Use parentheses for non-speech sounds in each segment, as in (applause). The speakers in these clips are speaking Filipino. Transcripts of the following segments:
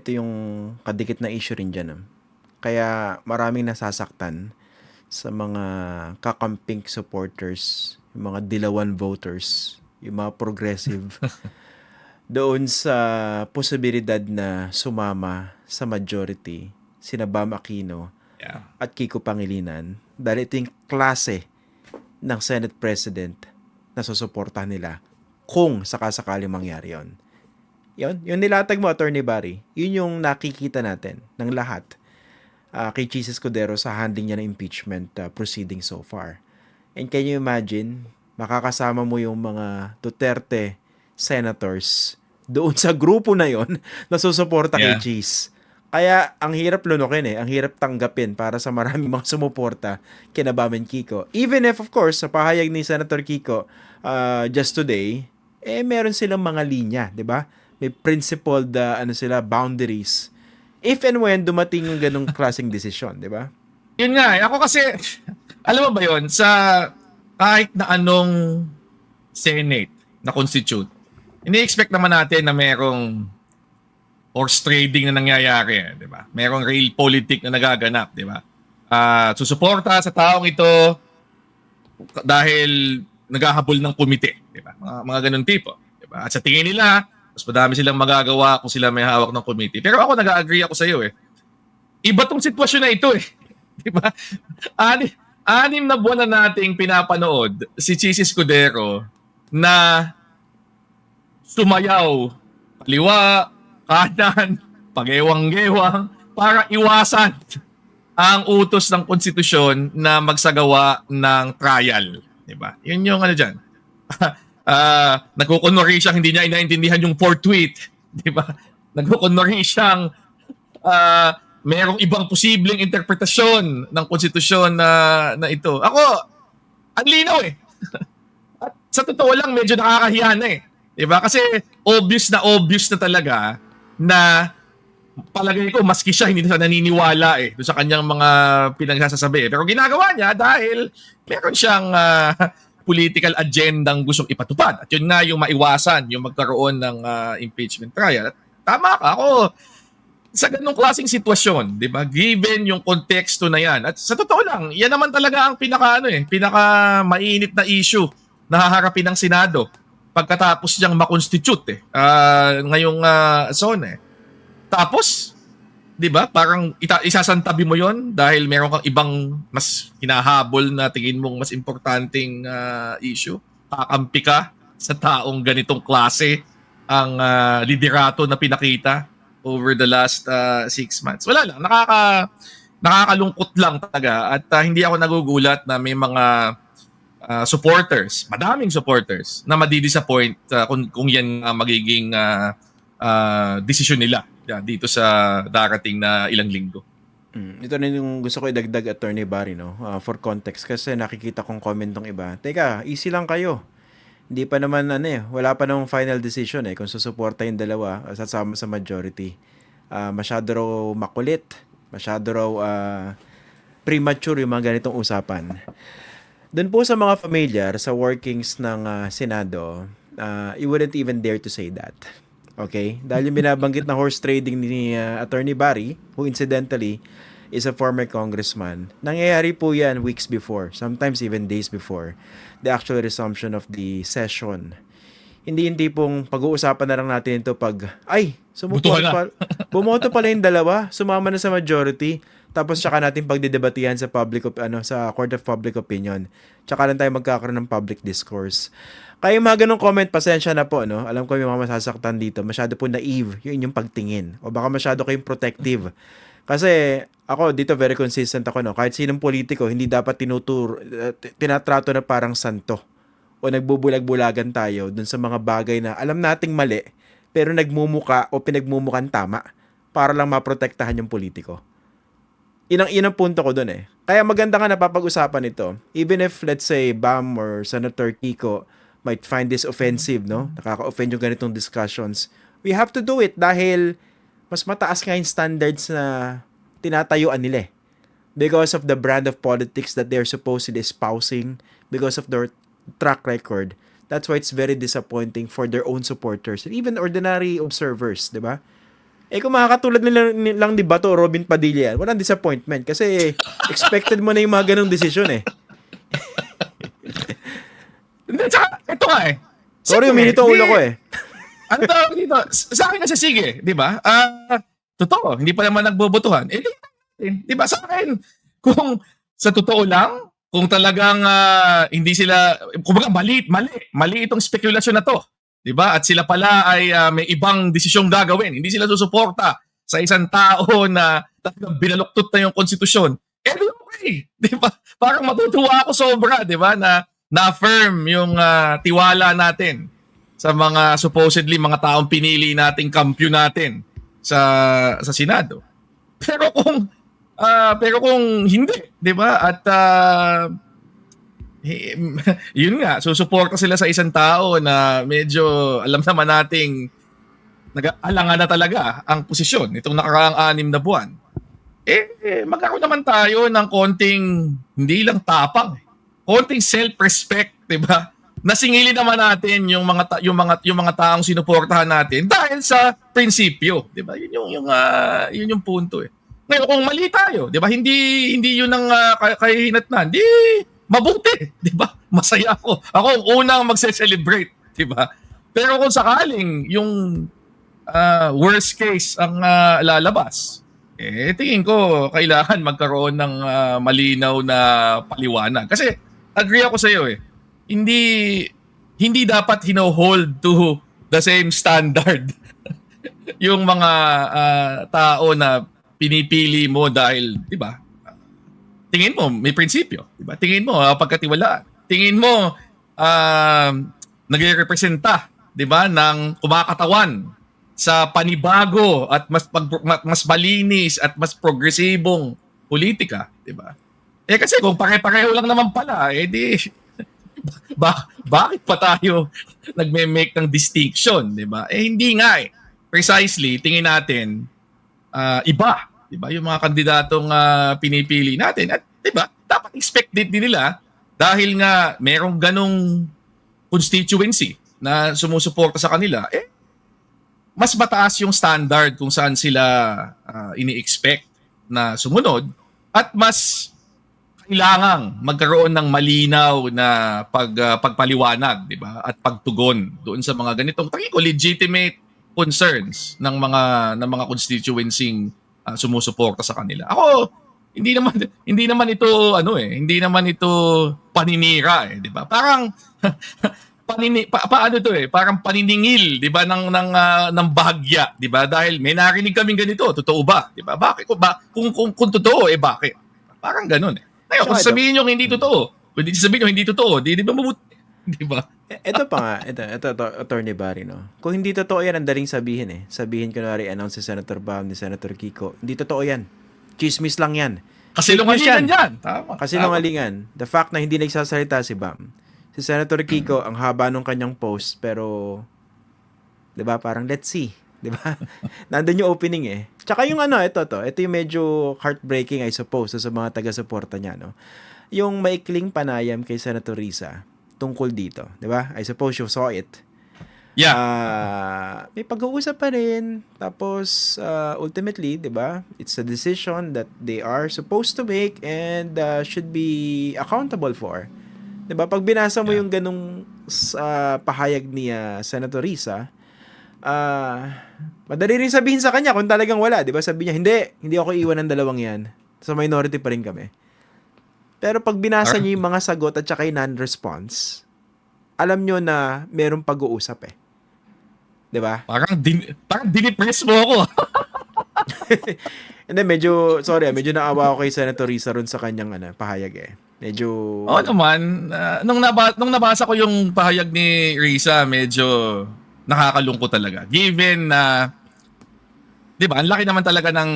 ito yung kadikit na issue rin dyan. ah. Kaya maraming nasasaktan sa mga kakamping supporters, yung mga dilawan voters, yung mga progressive, (laughs) doon sa posibilidad na sumama sa majority, sina Bam Aquino Yeah. at Kiko Pangilinan dahil ito yung klase ng Senate President na susuportahan nila kung sakasakali mangyari yon. Yun, yung nilatag mo, Attorney Barry, yun yung nakikita natin ng lahat ah, kay Jesus Cordero sa handling niya ng impeachment ah, proceeding so far. And can you imagine, makakasama mo yung mga Duterte senators doon sa grupo na yon (laughs) na susuporta kay Yeah. Cheese. Kaya ang hirap lunukin eh, ang hirap tanggapin para sa maraming mga sumuporta kina Bamen Kiko. Even if of course sa pahayag ni Senator Kiko uh, just today, eh meron silang mga linya, 'di ba? May principled uh, ano sila boundaries. If and when dumating yung ganong (laughs) klaseng desisyon, 'di ba? Yun nga, eh. ako kasi, alam mo ba yon sa kahit na anong Senate na constitute, ini-expect naman natin na merong horse trading na nangyayari, eh, di ba? Merong real politic na nagaganap, di ba? Ah, susuporta sa taong ito dahil naghahabol ng komite, di ba? Mga, mga ganun tipo, di ba? At sa tingin nila, mas madami silang magagawa kung sila may hawak ng komite. Pero ako nag-agree ako sa iyo eh. Iba tong sitwasyon na ito eh. (laughs) Di ba? Ani, anim na buwan na nating pinapanood si Chisi Scudero na sumayaw, kaliwa, kanan, pagewang-gewang, para iwasan ang utos ng konstitusyon na magsagawa ng trial. Di ba? Yun yung ano dyan. (laughs) Ah, nagkukunwari siyang hindi niya inaintindihan yung fourth tweet. (laughs) Di ba? Nagkukunwari siyang ah, merong ibang posibleng interpretasyon ng konstitusyon na, na ito. Ako, ang linaw eh. (laughs) At sa totoo lang, medyo nakakahiya na eh. Diba? Kasi obvious na obvious na talaga na palagay ko, maski siya, hindi na naniniwala eh doon sa kanyang mga pinagsasasabi. Pero ginagawa niya dahil meron siyang ah, political agendang gustong ipatupad. At yun nga yung maiwasan, yung magkaroon ng ah, impeachment trial. Tama ka, ako, sa ganong klaseng sitwasyon, 'di ba? Given yung konteksto na 'yan. At sa totoo lang, 'yan naman talaga ang pinaka ano eh, pinaka mainit na issue na haharapin ng Senado pagkatapos niyang ma-constitute eh. ah, ngayong ah, zone eh. Tapos, 'di ba? Parang ita- isasantabi mo 'yon dahil meron kang ibang mas hinahabol na tingin mong mas importanteng ah, issue. Kakampi ka sa taong ganitong klase ang ah, liderato na pinakita over the last uh, six months. Wala lang, nakaka nakakalungkot lang talaga at uh, hindi ako nagugulat na may mga uh, supporters, madaming supporters na madidisappoint uh, kung, kung yan ang magiging uh, uh, desisyon nila yeah, dito sa darating na ilang linggo. Mm, ito na yung gusto ko idagdag Attorney Barry, no? Ah, for context, kasi nakikita kong comment ng iba. Teka, easy lang kayo. Hindi pa naman, ano eh, wala pa namang final decision eh, kung susuporta yung dalawa, ah, sasama sa majority. Ah, masyado raw makulit, masyado raw ah, premature yung mga ganitong usapan. Doon po sa mga familiar sa workings ng ah, Senado, ah, you wouldn't even dare to say that. Okay? Dahil yung binabanggit na horse trading ni ah, Attorney Barry, who incidentally is a former congressman, nangyayari po yan weeks before, sometimes even days before the actual resumption of the session. Hindi hindi pong pag-uusapan na lang natin ito pag, ay, sumuporta Butuhan na. pa, bumoto pala yung dalawa, sumama na sa majority, tapos tsaka natin pagdidebatihan sa public op- ano sa court of public opinion. Tsaka lang tayo magkakaroon ng public discourse. Kaya yung mga ganong comment, pasensya na po, no? Alam ko yung mga masasaktan dito. Masyado po naive yung inyong pagtingin. O baka masyado kayong protective. Kasi ako dito very consistent ako, no? Kahit sinong politiko, hindi dapat tinuturo, uh, t- tinatrato na parang santo. O nagbubulag-bulagan tayo dun sa mga bagay na alam nating mali, pero nagmumuka o pinagmumukan tama para lang maprotektahan yung politiko. Inang inang punto ko doon eh. Kaya maganda nga napapag-usapan ito. Even if let's say Bam or Senator Kiko might find this offensive, no? Nakaka-offend yung ganitong discussions. We have to do it dahil mas mataas nga yung standards na tinatayuan nila eh. Because of the brand of politics that they're supposedly espousing, because of their track record. That's why it's very disappointing for their own supporters and even ordinary observers, di ba? Eh kung makakatulad nila ni- lang ni Bato o Robin Padilla, walang disappointment kasi expected mo na yung mga ganong desisyon eh. Tsaka, ito nga eh. Sorry, uminit ang ulo di- ko eh. (laughs) ano tawag dito? Sa akin kasi sige, di ba? Ah, totoo, hindi pa naman nagbobotohan. Eh, di, di ba? Sa akin, kung sa totoo lang, kung talagang ah, hindi sila, kumbaga mali, mali, mali itong spekulasyon na to. Di ba? At sila pala ay ah, may ibang desisyong gagawin. Hindi sila susuporta sa isang tao (laughs) na talagang binaluktot na yung konstitusyon. Eh, di okay. Di ba? Parang matutuwa ako sobra, di ba? Na na-affirm yung ah, tiwala natin sa mga supposedly mga taong pinili nating kampyo natin sa sa Senado. Pero kung ah, pero kung hindi, 'di ba? At eh, yun nga, susuporta sila sa isang tao na medyo alam naman nating nag-alangan na talaga ang posisyon nitong nakaraang anim na buwan. Eh, eh, magkaroon naman tayo ng konting hindi lang tapang, konting self-respect, 'di ba? Nasingili naman natin yung mga ta- yung mga yung mga taong sinuportahan natin dahil sa prinsipyo, 'di ba? Yun yung yung ah, yun yung punto eh. Ngayon kung mali tayo, 'di ba? Hindi hindi yun ang uh, kahihinatnan. Di mabuti, (laughs) 'di ba? Masaya ako. Ako ang unang magse-celebrate, 'di ba? Pero kung sakaling yung ah, worst case ang ah, lalabas, eh tingin ko kailangan magkaroon ng ah, malinaw na paliwanag. Kasi agree ako sa iyo eh. Hindi hindi dapat hino-hold to the same standard (laughs) yung mga ah, tao na pinipili mo dahil, 'di ba? Tingin mo may prinsipyo, 'di ba? Tingin mo ah, pagkatiwalaan. Tingin mo um nagrerepresenta, 'di ba, ng kumakatawan sa panibago at mas pag- ma- mas malinis at mas progresibong politika, 'di ba? Eh kasi kung pare-pareho lang naman pala, eh di (laughs) ba, bakit pa tayo nagme-make ng distinction, 'di ba? Eh hindi nga eh. Precisely, tingin natin ah, iba, 'di ba? Yung mga kandidatong ah, pinipili natin at 'di ba? Dapat expected din nila dahil nga merong ganong constituency na sumusuporta sa kanila, eh mas mataas yung standard kung saan sila ah, ini-expect na sumunod at mas kailangang magkaroon ng malinaw na pag ah, pagpaliwanag, 'di ba? At pagtugon doon sa mga ganitong tingin legitimate concerns ng mga ng mga constituency uh, sumusuporta sa kanila. Ako hindi naman (laughs) hindi naman ito ano eh, hindi naman ito paninira eh, 'di ba? Parang (laughs) panini pa, paano to eh, parang paniningil, 'di ba ng ng ah, ng bahagya, 'di ba? Dahil may narinig kaming ganito, totoo ba? 'Di ba? Bakit ko ba kung kung, kung totoo eh bakit? Parang ganoon eh. Ngayon, kung sabihin nyo hindi totoo, kung sabihin nyo hindi totoo, di, di ba mabuti? (laughs) Di ba? Ito pa nga, ito, ito, ito, Attorney Barry, no? Kung hindi totoo yan, ang daling sabihin eh. Sabihin kunwari, announce si Senator Bam, ni Senator Kiko. Hindi totoo yan. Chismis lang yan. Kasi lungalingan yan. Tama. Kasi tama. nungalingan. The fact na hindi nagsasalita si Bam. Si Senator Kiko, ang haba nung kanyang post, pero, di ba, parang let's see. Di ba? (laughs) Nandun yung opening eh. Tsaka yung ano, ito to. Ito yung medyo heartbreaking, I suppose, sa mga taga-suporta niya, no? Yung maikling panayam kay Senator Risa tungkol dito. Di ba? I suppose you saw it. Yeah. Ah, may pag-uusap pa rin. Tapos, ah, ultimately, di ba, it's a decision that they are supposed to make and ah, should be accountable for. Di ba? Pag binasa mo Yeah. yung ganung ah, pahayag ni ah, Senator Risa, ah, madali rin sabihin sa kanya kung talagang wala. Di ba? Sabi niya, hindi, hindi ako iwan ng dalawang yan. Sa minority pa rin kami. Pero pag binasa Ar- niyo yung mga sagot at saka yung non-response, alam nyo na merong pag-uusap eh. 'Di ba? Parang, din, parang dinipress mo ako. (laughs) And then medyo sorry, ah, medyo naawa ako kay Senator Risa ron sa kanyang ano, pahayag eh. Medyo Oo naman. ah, nung, naba, nung nabasa ko yung pahayag ni Risa, medyo nakakalungkot talaga. Given na, di ba, ang laki naman talaga ng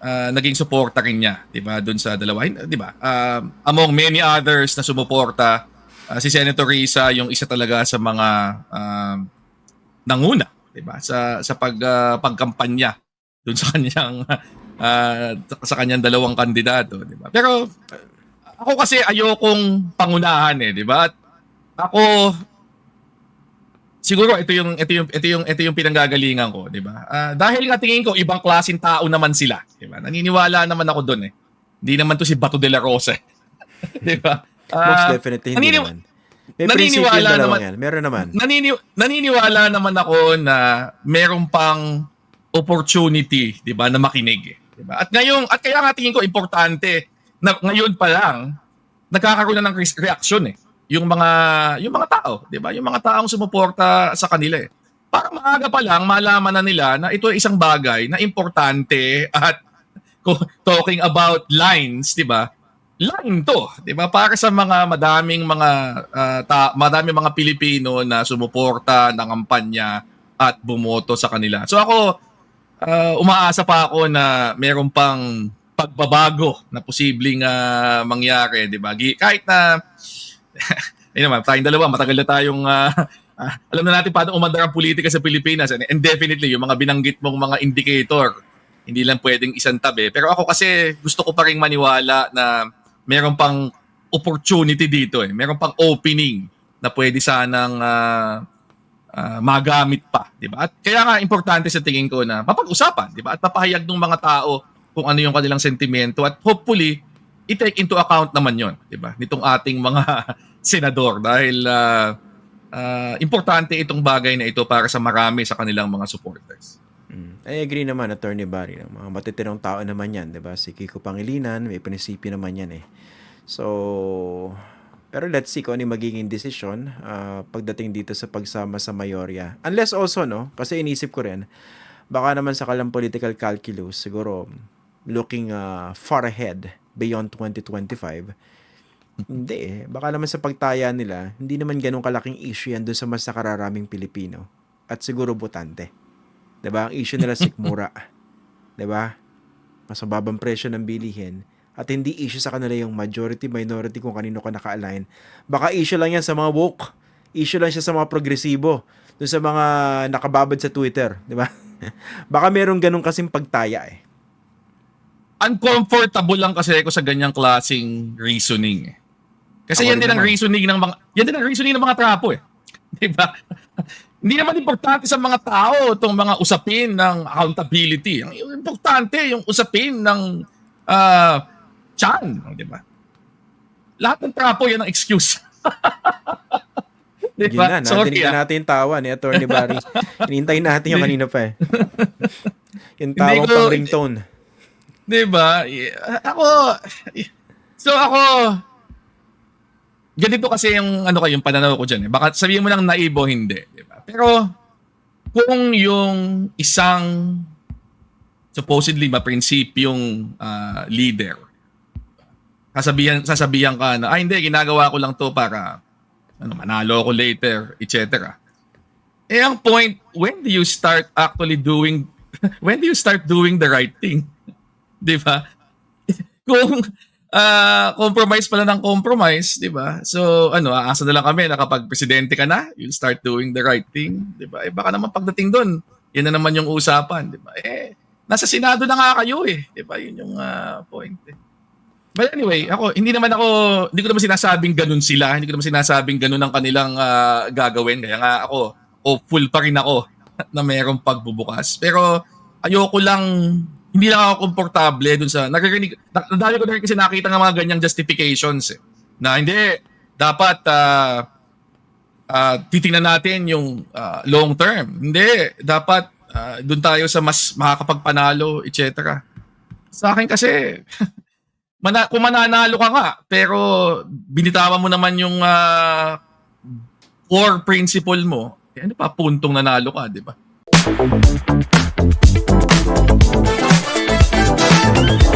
ah, naging suporta rin niya, di ba, dun sa dalawa. Di ba, ah, among many others na sumuporta, ah, si Senator Risa yung isa talaga sa mga ah, nanguna, di ba, sa, sa pag, ah, pagkampanya dun sa (laughs) kanyang ah, sa kanyang dalawang kandidato, di ba? Pero ako kasi ayokong pangunahan eh, di ba? Ako siguro ito yung ito yung ito yung ito yung pinanggagalingan ko, 'di ba? Ah, dahil nga tingin ko ibang klaseng tao naman sila, 'di ba? Naniniwala naman ako doon eh. Hindi naman to si Bato de la Rosa. (laughs) 'Di ba? Most Ah, definitely hindi naniniw- naman. May naniniwala naman- yan. Meron naman. nanini- naniniwala naman ako na meron pang opportunity, 'di ba, na makinig, eh, 'di ba? At ngayon, at kaya nga tingin ko importante na ngayon pa lang nagkakaroon na ng re- reaction eh yung mga yung mga tao, 'di ba? Yung mga taong sumuporta sa kanila eh. Para maaga pa lang malaman na nila na ito ay isang bagay na importante at (laughs) talking about lines, 'di ba? Line to, 'di ba? Para sa mga madaming mga ah, ta- madaming mga Pilipino na sumuporta ng kampanya at bumoto sa kanila. So ako ah, umaasa pa ako na meron pang pagbabago na posibleng ah, mangyari, 'di ba? Kahit na (laughs) ayun naman, tayong dalawa, matagal na tayong ah, alam na natin paano umandar ang politika sa Pilipinas. And, and definitely, yung mga binanggit mong mga indicator, hindi lang pwedeng isang tabi. Pero ako kasi gusto ko pa rin maniwala na meron pang opportunity dito eh. Meron pang opening na pwede sanang ah, ah, magamit pa, 'di ba? At kaya nga importante sa tingin ko na mapag-usapan, 'di ba? At mapahayag ng mga tao kung ano yung kanilang sentimento at hopefully i-take into account naman 'yon, 'di ba? Nitong ating mga (laughs) senador dahil ah, ah, importante itong bagay na ito para sa marami sa kanilang mga supporters. Mm. I agree naman, Attorney Barry. Mga matitirong tao naman yan, di ba? Si Kiko Pangilinan, may prinsipyo naman yan eh. So, pero let's see kung ano magiging desisyon ah, pagdating dito sa pagsama sa Mayorya. Unless also, no? Kasi inisip ko rin, baka naman sa kalang political calculus, siguro looking ah, far ahead beyond 2025, hindi eh. Baka naman sa pagtaya nila, hindi naman ganun kalaking issue yan doon sa mas nakararaming Pilipino. At siguro butante. 'Di ba? Ang issue nila sikmura. (laughs) ba? Mas mababang presyo ng bilihin at hindi issue sa kanila yung majority minority kung kanino ka naka-align. Baka issue lang yan sa mga woke. Issue lang siya sa mga progresibo. Doon sa mga nakababad sa Twitter, ba? (laughs) Baka merong ganun kasing pagtaya eh. Uncomfortable lang kasi ako sa ganyang klasing reasoning. eh. Kasi Ako yan din ang reasoning ng mga yan din ang reasoning ng mga trapo eh. (laughs) 'Di ba? Hindi naman importante sa mga tao itong mga usapin ng accountability. Ang importante yung usapin ng ah chan, 'di ba? Lahat ng trapo yan ang excuse. (laughs) 'Di Yun ba? na, Sorry. ah. natin yung tawa ni Attorney Barry. (laughs) Hinintay natin yung kanina pa eh. yung tawang ko- pang ringtone. 'Di ba? Ako So ako ganito kasi yung ano ko yung pananaw ko diyan eh. Baka sabihin mo lang naibo hindi, 'di ba? Pero kung yung isang supposedly maprinsipyong ah, leader sasabihan sasabihan ka na ay hindi ginagawa ko lang to para ano manalo ako later, etc. Eh ang point, when do you start actually doing (laughs) when do you start doing the right thing? 'Di ba? (laughs) Kung ah, compromise pala ng compromise, 'di ba? So ano, aasa na lang kami na kapag presidente ka na, you'll start doing the right thing, 'di ba? Eh baka naman pagdating doon, yun na naman yung usapan, 'di ba? Eh nasa Senado na nga kayo eh, 'di ba? Yun yung ah, point. Eh. But anyway, ako hindi naman ako hindi ko naman sinasabing ganun sila, hindi ko naman sinasabing ganun ang kanilang ah, gagawin. Kaya nga ako hopeful pa rin ako (laughs) na mayroong pagbubukas. Pero ayoko lang hindi lang ako komportable dun sa naririnig na, nadami ko na kasi nakita ng mga ganyang justifications eh, na hindi dapat ah ah, titingnan natin yung ah, long term. Hindi, dapat ah, doon tayo sa mas makakapagpanalo, etc. Sa akin kasi (laughs) mana, kung mananalo ka nga, pero binitawan mo naman yung ah, core principle mo, eh, ano pa puntong nanalo ka, di ba? Thank you.